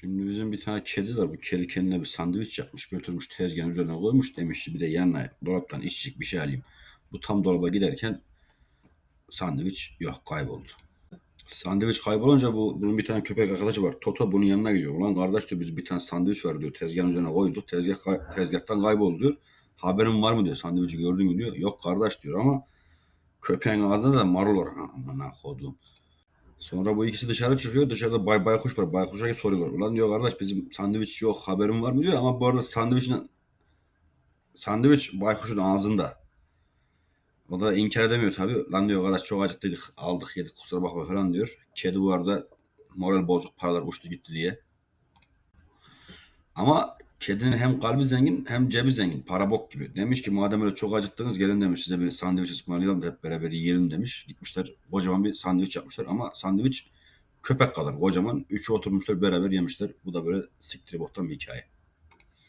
Şimdi bizim bir tane kedi var. Bu kedi kendine bir sandviç yapmış. Götürmüş tezgahın üzerine koymuş. Demiş bir de yanına dolaptan içecek bir şey alayım. Bu tam dolaba giderken sandviç yok kayboldu. Sandviç kaybolunca bu bunun bir tane köpek arkadaşı var. Toto bunun yanına gidiyor. Ulan kardeş diyor biz bir tane sandviç var diyor. Tezgahın üzerine koyduk. Tezgah kay- tezgahtan kayboldu diyor. Haberin var mı diyor. Sandviçi gördün mü diyor. Yok kardeş diyor ama köpeğin ağzında da marul var. Aman kodum. Sonra bu ikisi dışarı çıkıyor. Dışarıda bay baykuş var. Baykuş'a soruyorlar. Ulan diyor kardeş bizim sandviç yok haberin var mı diyor. Ama bu arada sandviçin sandviç baykuşun ağzında. O da inkar edemiyor tabii. Lan diyor kardeş çok acıktıydık. Aldık yedik kusura bakma falan diyor. Kedi bu arada moral bozuk paralar uçtu gitti diye. Ama kedinin hem kalbi zengin hem cebi zengin. Para bok gibi. Demiş ki madem öyle çok acıktınız gelin demiş size bir sandviç ısmarlayalım da hep beraber yiyelim demiş. Gitmişler kocaman bir sandviç yapmışlar ama sandviç köpek kadar kocaman. Üçü oturmuşlar beraber yemişler. Bu da böyle siktir boktan bir hikaye.